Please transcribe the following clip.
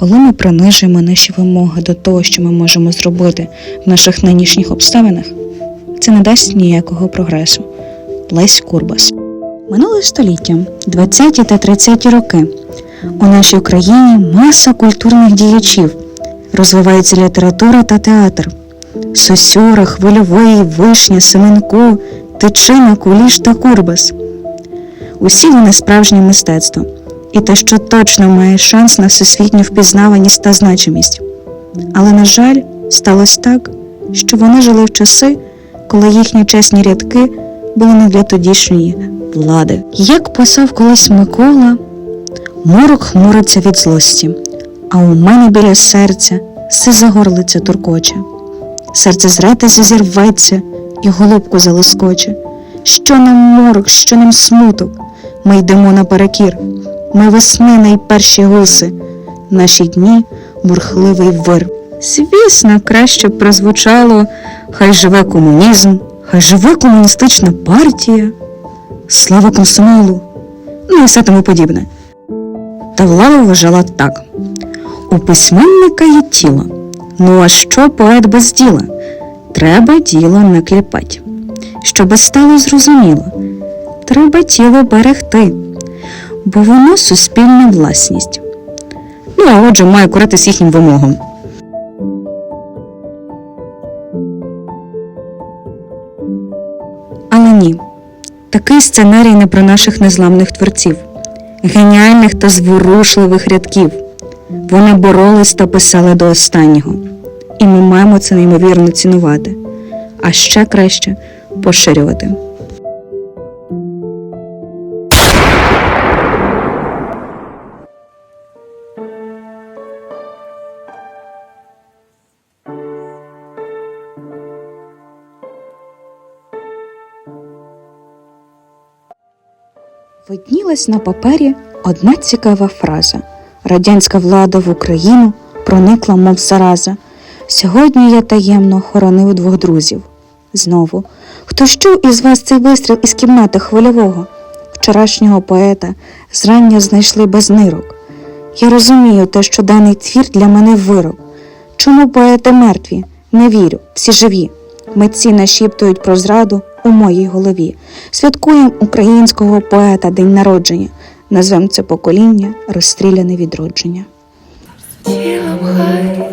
Коли ми принижуємо наші вимоги до того, що ми можемо зробити в наших нинішніх обставинах, це не дасть ніякого прогресу. Лесь Курбас. Минуле століття, 20-ті та 30-ті роки. У нашій країні маса культурних діячів. Розвивається література та театр. Сосюра, Хвильовий, Вишня, Семенко, Тичина, Куліш та Курбас. Усі вони справжнє мистецтво, і те, що точно має шанс на всесвітню впізнаваність та значимість. Але, на жаль, сталося так, що вони жили в часи, коли їхні чесні рядки були не для тодішньої влади. Як писав колись Микола, морок хмуриться від злості, а у мене біля серця сиза горлиця туркоче. Серце зретеся зірветься і голубку залоскоче. Що нам морок, що нам смуток? Ми йдемо наперекір. Ми весни найперші гуси, наші дні бурхливий вир. Звісно, краще б прозвучало Хай живе комунізм, хай живе комуністична партія, слава комсомолу, ну і все тому подібне. Та влада вважала так: у письменника є тіло. Ну а що поет без діла? Треба діло не кліпать. Щоби стало зрозуміло, треба тіло берегти, бо воно суспільна власність. Ну, а отже, має коритись їхнім вимогам. Але ні, такий сценарій не про наших незламних творців, геніальних та зворушливих рядків. Вони боролись та писали до останнього, і ми маємо це неймовірно цінувати, а ще краще поширювати. Виднілась на папері одна цікава фраза. Радянська влада в Україну проникла, мов зараза. Сьогодні я таємно хоронив двох друзів. Знову, хто чув із вас цей вистріл із кімнати хвильового? Вчорашнього поета зрання знайшли без нирок. Я розумію те, що даний твір для мене вирок. Чому поети мертві? Не вірю, всі живі. Митці нашіптують про зраду у моїй голові. Святкуємо українського поета день народження. Назвем це покоління розстріляне відродження. Тілом хай